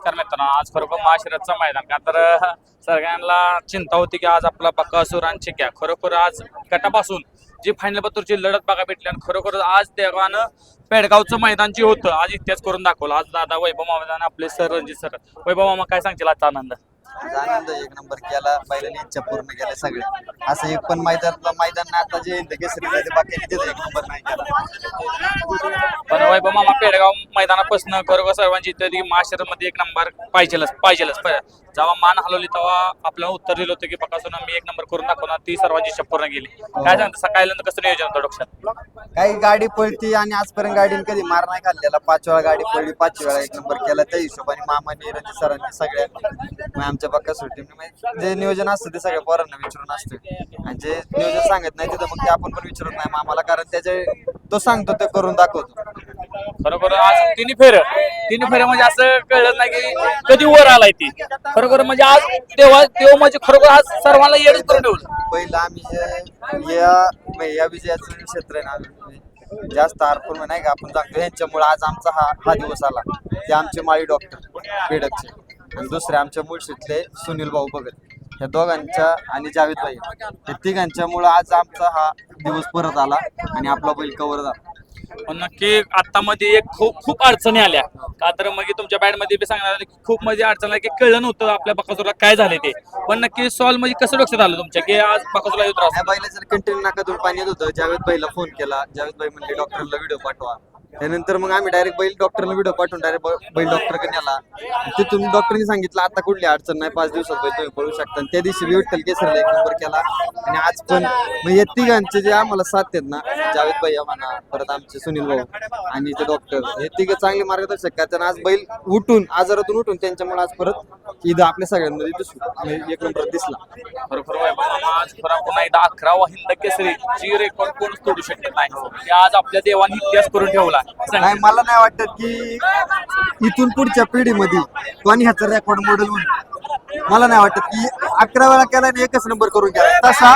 नमस्कार मित्रांनो आज खरोखर महाशिरतचं मैदान. का तर सगळ्यांना चिंता होती की आज आपला बकासूर आणि चिक्या खरोखर आज गटापासून जी फायनल बत्तूरची लढत बघा भेटली आणि खरोखर आज देवानं पेडगावचं मैदान जे होतं आज इतिहास करून दाखवलं. आज दादा वैभव मामा आणि आपले सर रणजित सर. वैभव मामा काय सांगतील आजचा आनंद? आनंद एक नंबर केला. बैलाने इच्छा पूर्ण केल्या सगळ्या असं एक पण मैदान मैदान आता जे केसरी मध्ये बाकी तिथे एक नंबर नाही केला. पण वैभव मामा पेडगाव मैदानापासून खरोखर सर्वांची की महाशिरमध्ये एक नंबर पाहिजेलच पाहिजेलच. प- जेव्हा मान हलवली तेव्हा आपल्याला उत्तर दिलं होतं की बकासून मी एक नंबर करून दाखवणार ती सर्वांची इच्छा पूर्ण गेली काय सांगतं सकाळी कसं नियोजन होतं डोक्यात? काही गाडी पळती आणि आजपर्यंत गाडीने कधी मार नाही खाल्लेला. पाच वेळा गाडी पडली पाच वेळा एक नंबर केला. त्या हिशोबाने मामाने रणजित सरांनी सगळ्या मग आमच्या बक्का सुट्टी जे नियोजन असतं ते सगळ्या पोरांना विचारून असतं जे नियोजन सांगत नाही तिथं मग ते आपण पण विचारत नाही मामाला कारण त्याचे तो सांगतो ते करून दाखवतो. खरोखर आज तिन्ही फेर. तिन्ही फेर म्हणजे असं कळलं नाही की कधी वर आलाय ती. खरोखर म्हणजे आज तेव्हा तेव्हा म्हणजे खरोखर आज सर्वांना येडच करून ठेवलं. पहिलं आम्ही जे या म्हणजे या विजयाचं क्षेत्र आहे ना आम्ही जास्त अर्पण नाही का आपण सांगतो यांच्यामुळे आज आमचा हा हा दिवस आला. ते आमचे माळी डॉक्टर बेडकचे. आणि दुसरे आमच्या मुळशीतले सुनील भाऊ भगत या दोघांच्या आणि जावेद भाई या तिघांच्यामुळे आज आमचा हा दिवस परत आला आणि आपला बैल कवर झाला. पण नक्की आता मध्ये एक खूप खूप अडचणी आल्या. का तर मग तुमच्या बॅडमध्ये बी सांगणार आलं की खूप म्हणजे अडचण आली की कळलं नव्हतं आपल्या बकासूरला काय झाले ते. पण नक्की सॉल्व म्हणजे कसं लक्षात आलं तुमच्या की आज बकासूरला येऊ त्रास या बैला जर कंटिन्यू नाकातून पाणी येत होतं. जावेद भाईला फोन केला. जावेद भाई म्हणले डॉक्टरला व्हिडिओ पाठवा. त्यानंतर मग आम्ही डायरेक्ट बैल डॉक्टरला व्हिडिओ पाठवून डायरेक्ट बैल डॉक्टरकडे नेला. तिथून डॉक्टरने सांगितलं आता कुठली अडचण नाही पाच दिवसात बैल तुम्ही पळू शकता. त्या दिवशी विठ्ठल केसरला एक नंबर केला. आणि आज पण मग या तिघांचे जे आम्हाला साथ आहेत ना जावेद भैया म्हणा परत आमचे सुनील भाऊ आणि ते डॉक्टर हे तिघं चांगले मार्गदर्शक करतात आज बैल उठून आजारातून उठून त्यांच्यामुळे आज परत ईद आपल्या सगळ्यांमध्ये दिसू आणि एक नंबर दिसला. बरोबर आज एकदा अकरावा हिंद केसरी. जी रेकॉर्ड कोणच तोडू शकत नाही. आज आपल्या देवाने इतिहास करून ठेवला. नाही मला नाही वाटत की इथून पुढच्या पिढीमध्ये कोणी ह्याचा रेकॉर्ड मॉडेल म्हणून मला नाही वाटत की अकरा वेळा केला आणि एकच नंबर करून गेला. तसा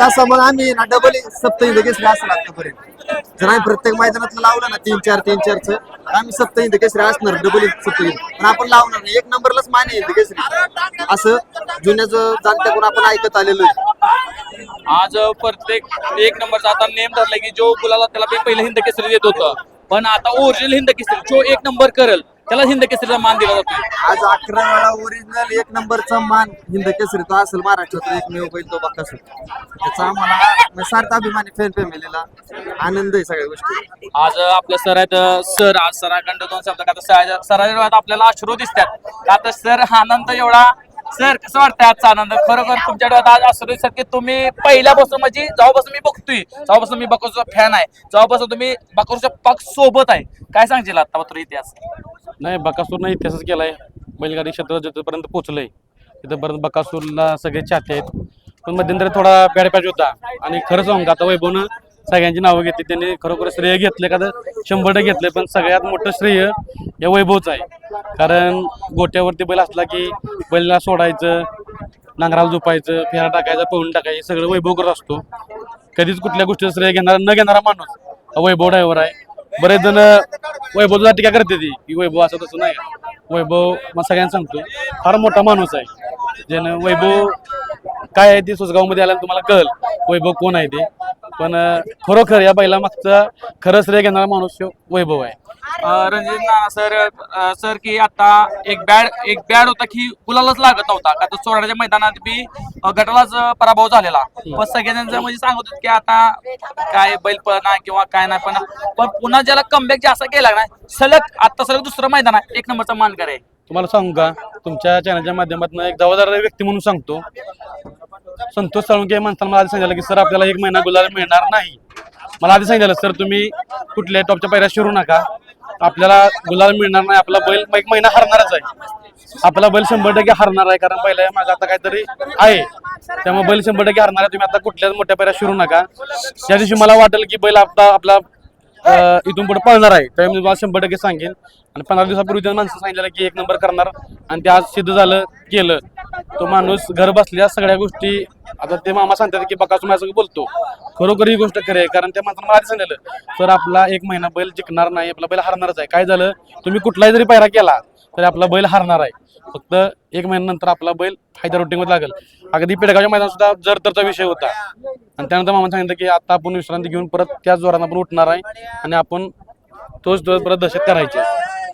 तसा मग आम्ही ना डबल सप्ताही लगेच असं आतापर्यंत जर आम्ही प्रत्येक मैदानात लावलं ना तीन चार तीन चारच आम्ही सप्ताही केसरी असणार डबल सप्ताही. पण आपण लावणार नाही. एक नंबरलाच माने केसरी असं जुन्याचं जाणत्याकडून आपण ऐकत आलेलो आहे. आज प्रत्येक एक नंबरचा आता नेम धरलाय की जो गुलाला त्याला पहिलं हिंद केसरी देत होतं. पण आता ओरिजिनल हिंद केसरी जो एक नंबर करेल त्याला हिंद केसरीचा मान दिला जातो आज अकरा वेळा ओरिजिनल एक नंबरचा मान हिंद केसरी तो असेल महाराष्ट्रात एकमेव बैल तो बक्कासूर त्याचा आम्हाला सार्थ अभिमानी फॅन फॅमिलीला आनंद आहे सगळ्या गोष्टी. आज आपल्या सर आहेत सर आज सराकडं दोन शब्द का आपल्याला अश्रू दिसतात. का तर सर आनंद एवढा सर कसं वाटतंय आजचा आनंद? खरोखर तुमच्या डोळ्यात आज असं सर की तुम्ही पहिल्यापासून म्हणजे जेव्हापासून मी बघतोय जेव्हापासून मी बकरूचा फॅन आहे. जेव्हापासून तुम्ही बकरूच्या पक्ष सोबत आहे. काय सांगशील आता मात्र इतिहास? नाही बकासूरनं इतिहासच केलाय. बैलगाडी क्षेत्र जिथपर्यंत पोहोचलंय तिथपर्यंत बकासूरला सगळे चाहते आहेत. पण मध्यंतरी थोडा बॅड होता. आणि खरं सांगू का आता वैभवनं सगळ्यांची नावं घेतली. त्यांनी खरोखर श्रेय घेतले का तर शंभर टक्के घेतले पण सगळ्यात मोठं श्रेय या वैभवचं आहे. कारण गोट्यावरती बैल असला की बैलला सोडायचं नांगराला झोपायचं फेरा टाकायचं पळून टाकायचं सगळं वैभव करत असतो. कधीच कुठल्या गोष्टीचं श्रेय घेणारा न घेणारा माणूस हा वैभव ड्रायव्हर आहे. बरेच जण वैभवचा टीका करते ती की वैभव असं तसं नाही. वैभव मग सगळ्यांना सांगतो. फार मोठा माणूस आहे. ज्यानं वैभव काय आहे ते सुसगावमध्ये आल्यानं तुम्हाला कळल. वैभव कोण आहे ते. पण खरोखर या बैला मागचा खरं श्रेय घेणारा माणूस वैभव आहे. रणजित नाना सर अं, सर की आता एक बॅड एक बॅड होता की गुलालच लागत नव्हता. का तर मैदानात बी अं, गटालाच अं, पराभव झालेला. पण सगळ्यांचं म्हणजे सांगत होते की आता काय बैल किंवा काय नाही पण पण पुन्हा ज्याला कमबॅक जे असा केला नाही सलग आता सलग दुसरं मैदान आहे. एक नंबरचा मान आहे. तुम्हाला सांगू का? तुमच्या चॅनलच्या माध्यमातून एक जबाबदार व्यक्ती म्हणून सांगतो. संतोष साळुंके या माणसाला मला आधी सांगितलं की सर आपल्याला एक महिना गुलाल मिळणार नाही. मला आधी सांगितलं सर तुम्ही कुठल्या टॉपच्या पायऱ्या शिरू नका. आपल्याला गुलाल मिळणार नाही. आपला बैल एक महिना हरणारच आहे. आपला बैल शंभर टक्के हरणार आहे कारण बैल माझा आता काहीतरी आहे. त्यामुळे बैल शंभर टक्के हरणार आहे. तुम्ही आता कुठल्याच मोठ्या पायऱ्या शिरू नका. त्या दिवशी मला वाटेल की बैल आपला आपला इथून पुढे पळणार आहे. त्यामुळे मी तुम्हाला शंभर टक्के सांगेन. आणि पंधरा दिवसापूर्वी त्या माणसं सांगितलं की एक नंबर करणार. आणि ते आज सिद्ध झालं केलं. तो माणूस घर बसल्या सगळ्या गोष्टी आता ते मामा सांगतात की बका तुम्ही असं बोलतो. खरोखर ही गोष्ट खरी आहे कारण त्या माणसानं मला आधी सांगितलं सर आपला एक महिना बैल जिंकणार नाही आपला बैल हरणारच आहे. काय झालं? तुम्ही कुठलाही जरी पायरा केला तरी आपला बैल हारणार आहे. फक्त एक महिन्यानंतर आपला बैल फायदा मध्ये लागेल. अगदी पेडगावच्या मैदान सुद्धा जर तरचा विषय होता. आणि त्यानंतर मामा सांगितलं की आता आपण विश्रांती घेऊन परत त्याच जोरात आपण उठणार आहे आणि आपण तोच परत दहशत करायची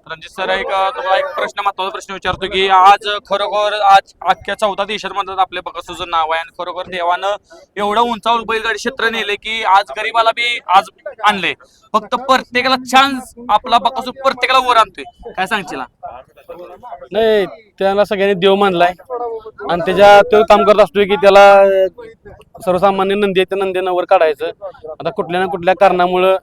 रणजित सर एक तुम्हाला एक प्रश्न महत्त्वाचा प्रश्न विचारतो की आज खरोखर आज अख्ख्या चौदा म्हणतात आपल्या बकासूचं नाव आहे आणि खरोखर देवानं एवढं उंचावर बैलगाडी क्षेत्र नेले की आज गरीबाला बी आज आणले. फक्त प्रत्येकाला चान्स आपला बकासूर प्रत्येकाला वर आणतोय. काय सांगशील? नाही त्याला सगळ्यांनी देव मानलाय. आणि त्याच्या तो काम करत असतोय की त्याला सर्वसामान्य नंदी आहे त्या नंदीनं वर काढायचं. आता कुठल्या ना कुठल्या कारणामुळं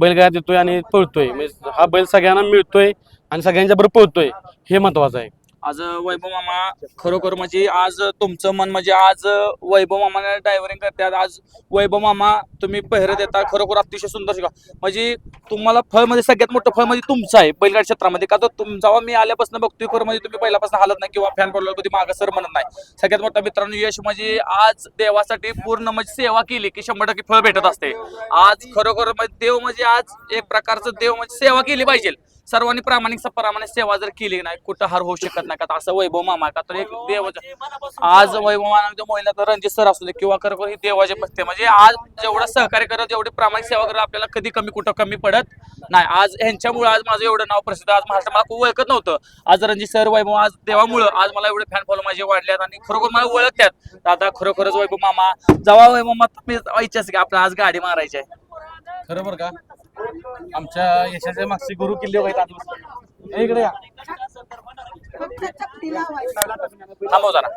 बैलगाड्या देतोय आणि पळतोय. म्हणजे हा बैल सगळ्यांना मिळतोय आणि सगळ्यांच्या बरोबर पळतोय. हे महत्वाचं आहे. आज वैभव मामा खरोखर म्हणजे आज तुमचं मन म्हणजे आज वैभव मामा ड्रायव्हरिंग करतात. आज वैभव मामा तुम्ही पहिरं देता खरोखर अतिशय सुंदर शिका. म्हणजे तुम्हाला फळ म्हणजे सगळ्यात मोठं फळ म्हणजे तुमचं आहे बैलगाडी क्षेत्रामध्ये. का तर तुमचा मी आल्यापासून बघतोय खरं म्हणजे तुम्ही पहिल्यापासून हालत नाही किंवा फॅन पडलो कधी मागं सर म्हणत नाही. सगळ्यात मोठा मित्रांनो यश म्हणजे आज देवासाठी पूर्ण म्हणजे सेवा केली की शंभर टक्के फळ भेटत असते. आज खरोखर म्हणजे देव म्हणजे आज एक प्रकारचं देव म्हणजे सेवा केली पाहिजे. सर्वांनी प्रामाणिक प्रमाणे सेवा जर केली नाही कुठं हार होऊ शकत नाही का? असं वैभव मामा का? तर एक देव आज वैभव मामा महिला तर रणजित सर असू दे किंवा खरोखर ही देवाचे बसते म्हणजे आज जेवढं सहकार्य करत जेवढी प्रामाणिक सेवा करत आपल्याला कधी कमी कुठं कमी पडत नाही. आज ह्यांच्यामुळे आज माझं एवढं नाव प्रसिद्ध आज महाराष्ट्र मला खूप ओळखत नव्हतं. आज रणजित सर वैभव आज देवामुळं आज मला एवढे फॅन फॉलो माझे वाढल्यात आणि खरोखर मला ओळखतात. आता खरोखरच वैभव मामा. जेव्हा वैभव मामा इच्छाच की आपल्याला आज गाडी मारायची आहे. खरं बरं का? आमच्या यशाच्या मागचे गुरु किल्ले आहेत आदिवासी इकडे या. थांबव जरा.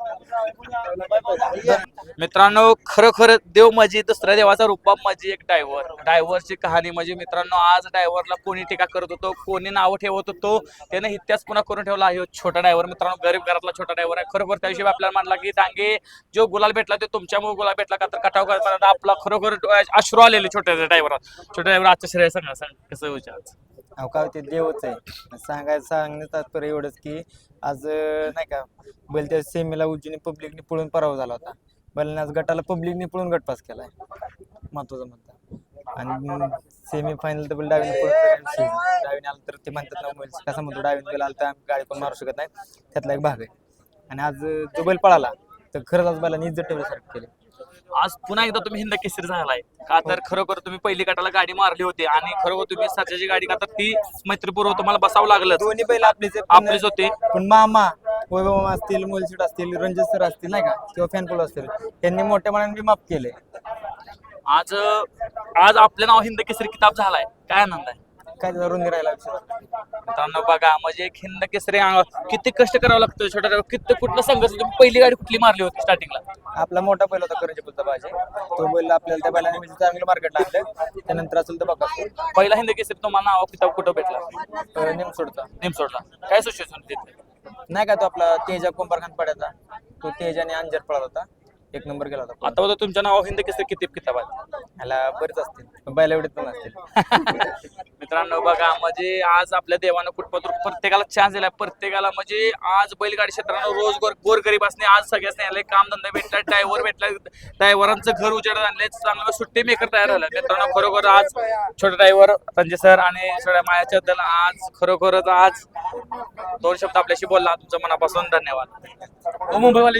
मित्रांनो खरोखर देव माझी दुसऱ्या देवाचा रूपा म्हणजे एक डायव्हर. डायव्हरची कहाणी म्हणजे मित्रांनो आज डायव्हरला कोणी टीका करत होतो कोणी नाव ठेवत होतो त्याने इतिहास पुन्हा करून ठेवला. आहे छोटा डायव्हर मित्रांनो गरीब घरातला छोटा डायव्हर आहे. खरोखर त्याविषयी आपल्याला म्हणला की डांगे जो गुलाल भेटला तो तुमच्यामुळे गुलाल भेटला का? तर कटाव करताना आपला खरोखर अश्रू आलेले छोट्या ड्रायव्हरात छोट्या डायव्हर आजच्या श्रेय सांगा सांग कसं विचार? अहो काय ते देवच आहे. सांगायचं सांगण्यात तात्पर्य एवढंच की आज अं, नाही का बैल त्या सेमीला उज्जैनी पब्लिकने पळून पराभव झाला होता. बैलाने आज गटाला पब्लिकने पळून गटपास केलाय महत्त्वाचा म्हणता. आणि सेमी फायनल तर बैल डावीने पळून डावीने आलं तर ते म्हणतात ना बैल कसा म्हणतो डावीने बैल आला तर आम्ही गाडी पण मारू शकत नाही. त्यातला एक भाग आहे. आणि आज अं, जो बैल पळाला तर खरंच आज बैलाने इज्जत ठेवल्यासारखं केलं आज पुन्हा एकदा तुम्ही हिंद केसरी झालाय. का तर खरोखर तुम्ही पहिली गटाला गाडी मारली होती आणि खरोखर तुम्ही सध्याची गाडी का तर ती मैत्रीपूर्व तुम्हाला बसावं लागलं दोन्ही बैल आपलेच आहेत, पण- आपलीच होते. पण मामा वैभव मामा असतील मोलसीट असतील रणजित सर असतील नाही का? किंवा फॅन पोल असतील. त्यांनी मोठ्या मनाने बी माफ केले. आज आज आपलं नाव हिंद केसरी किताब झालाय. काय आनंद आहे? काय रुंदी राहिला मित्रांनो बघा म्हणजे एक हिंद केसरी किती कष्ट करावं लागतं छोट्या driver- किती कुठलं संघर्ष तुम्ही पहिली गाडी कुठली मारली होती स्टार्टिंगला आपला मोठा बैल होता करंजी बोलता पाहिजे तो बैल आपल्याला त्या बैलाने म्हणजे चांगलं मार्केटला आणलं. त्यानंतर असेल तर बघा. पहिला हिंद केसरी तुम्हाला नाव किताब कुठं भेटला? नेमसोडचा. निमसोडला काय सिच्युएशन तिथे? नाही का तो आपला तेजा कोंबार खान पड्याचा? तो तेज आणि अंजर पळत होता. एक नंबर गेला होता. आता बघा तुमच्या नाव हिंद केसरी किती किताब आहे ह्याला बरेच असतील. बैला एवढेच पण असतील. मित्रांनो बघा म्हणजे आज आपल्या देवानं कुठपत्र प्रत्येकाला चान्स दिलाय. प्रत्येकाला म्हणजे आज बैलगाडी क्षेत्रानं रोज गोर गोरगरीब असणे आज सगळ्यांनी आले कामधंदा भेटला ड्रायव्हर भेटला ड्रायव्हरांचं घर उजेड आणले चांगलं सुट्टी मेकर तयार झालं मित्रांनो खरोखर आज छोटे ड्रायव्हर संजय सर आणि सगळ्या मायाच्या दल आज खरोखरच आज दोन शब्द आपल्याशी बोलला. तुमच्या मनापासून धन्यवाद. ओ मुंबईवाले